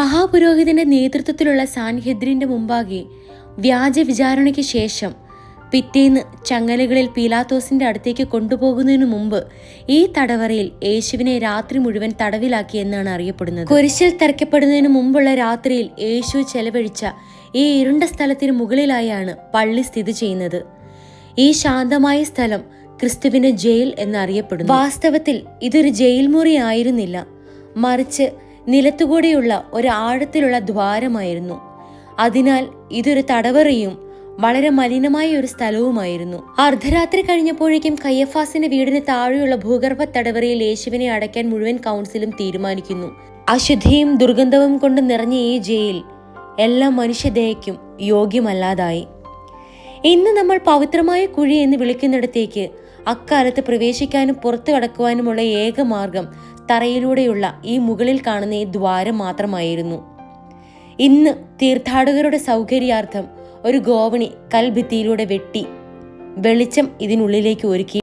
മഹാപുരോഹിതന്റെ നേതൃത്വത്തിലുള്ള സാൻഹെദ്രിന്റെ മുമ്പാകെ വ്യാജ വിചാരണയ്ക്ക് ശേഷം പിറ്റേന്ന് ചങ്ങലകളിൽ പീലാത്തോസിന്റെ അടുത്തേക്ക് കൊണ്ടുപോകുന്നതിനു മുമ്പ് ഈ തടവറയിൽ യേശുവിനെ രാത്രി മുഴുവൻ തടവിലാക്കി എന്നാണ് അറിയപ്പെടുന്നത്. കുരിശിൽ തറയ്ക്കപ്പെടുന്നതിന് മുമ്പുള്ള രാത്രിയിൽ യേശു ചെലവഴിച്ച ഈ ഇരുണ്ട സ്ഥലത്തിന് മുകളിലായാണ് പള്ളി സ്ഥിതി ചെയ്യുന്നത്. ഈ ശാന്തമായ സ്ഥലം ക്രിസ്തുവിന്റെ ജയിൽ എന്നറിയപ്പെടുന്നു. വാസ്തവത്തിൽ ഇതൊരു ജയിൽ മുറി ആയിരുന്നില്ല. മറിച്ച് നിലത്തുകൂടെയുള്ള ഒരു ആഴത്തിലുള്ള ദ്വാരമായിരുന്നു. അതിനാൽ ഇതൊരു തടവറയും വളരെ മലിനമായ ഒരു സ്ഥലവുമായിരുന്നു. അർദ്ധരാത്രി കഴിഞ്ഞപ്പോഴേക്കും കയ്യഫാസിന്റെ വീടിന് താഴെയുള്ള ഭൂഗർഭ തടവറയിൽ യേശുവിനെ അടയ്ക്കാൻ മുഴുവൻ കൗൺസിലും തീരുമാനിക്കുന്നു. അശുദ്ധിയും ദുർഗന്ധവും കൊണ്ട് നിറഞ്ഞ ഈ ജയിൽ എല്ലാ മനുഷ്യദയയ്ക്കും യോഗ്യമല്ലാതായി. ഇന്ന് നമ്മൾ പവിത്രമായ കുഴി എന്ന് വിളിക്കുന്നിടത്തേക്ക് അക്കാലത്ത് പ്രവേശിക്കാനും പുറത്തു കടക്കുവാനുമുള്ള ഏക മാർഗം തറയിലൂടെയുള്ള ഈ മുകളിൽ കാണുന്ന ഈ ദ്വാരം മാത്രമായിരുന്നു. ഇന്ന് തീർത്ഥാടകരുടെ സൗകര്യാർത്ഥം ഒരു ഗോവണി കൽഭിത്തിയിലൂടെ വെട്ടി വെളിച്ചം ഇതിനുള്ളിലേക്ക് ഒരുക്കി.